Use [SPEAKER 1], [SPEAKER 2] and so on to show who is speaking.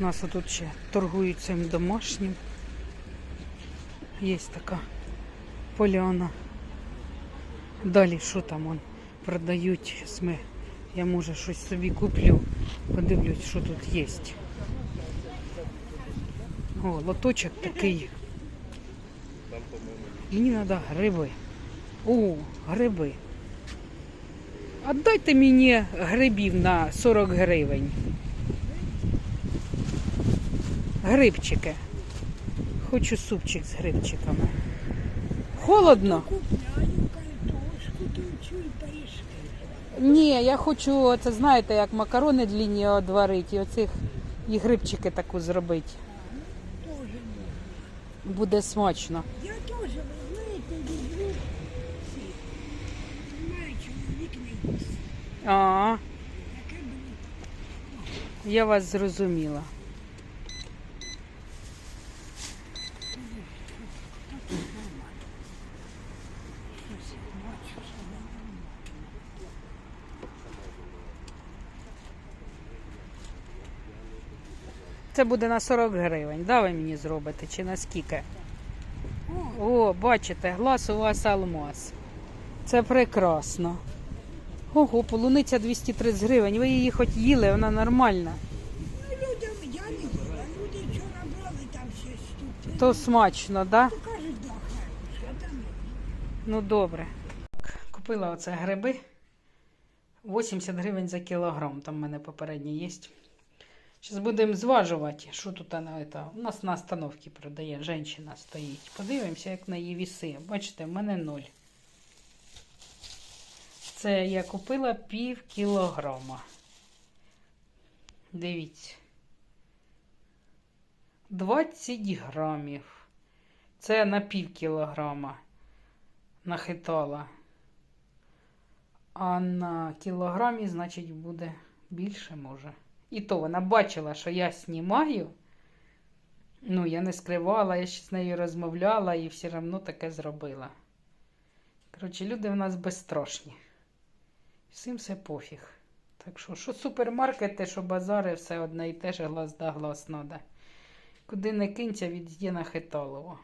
[SPEAKER 1] Нас тут ще торгують цим домашнім. Є така поляна. Далі що там он продають? Ми, я може щось собі куплю. Подивлюсь, що тут є. О, лоточок такий. Мені треба гриби. О, гриби. А дайте мені грибів на 40 гривень. Грибчики. Хочу супчик з грибчиками. Холодно? Ні, я хочу, це знаєте, як макарони длінні одварити, і оцих і грибчики таку зробити. Буде смачно.
[SPEAKER 2] Я теж, ви знаєте, люблю ці. Маю чоловік не їсть.
[SPEAKER 1] А, я вас зрозуміла. Це буде на 40 гривень. Да, ви мені зробите чи на скільки?
[SPEAKER 2] О,
[SPEAKER 1] бачите, глаз у вас алмаз. Це прекрасно. Ого, полуниця 230 гривень. Ви її хоч їли, вона нормальна.
[SPEAKER 2] ну людям я не їла. Люди вчора брали там щось тут.
[SPEAKER 1] То смачно, да?
[SPEAKER 2] То кажуть, да, а там.
[SPEAKER 1] Ну добре. Купила оце гриби. 80 гривень за кілограм. Там в мене попередні є. Зараз будемо зважувати, що тут вона. Это, у нас на остановці продає. Женщина стоїть. Подивимося, як на її віси. Бачите, в мене ноль. Це я купила пів кілограма. Дивіться. 20 грамів. Це на пів кілограма нахитала. А на кілограмі, значить, буде більше може. І то вона бачила, що я знімаю. Ну, я не скривала, я ще з нею розмовляла і все одно таке зробила. Коротше, люди в нас безстрашні. Всім все пофіг. Так що, що супермаркети, що базари, все одне і те ж глаз да глаз надо. Куди не кинься, від на хиталово.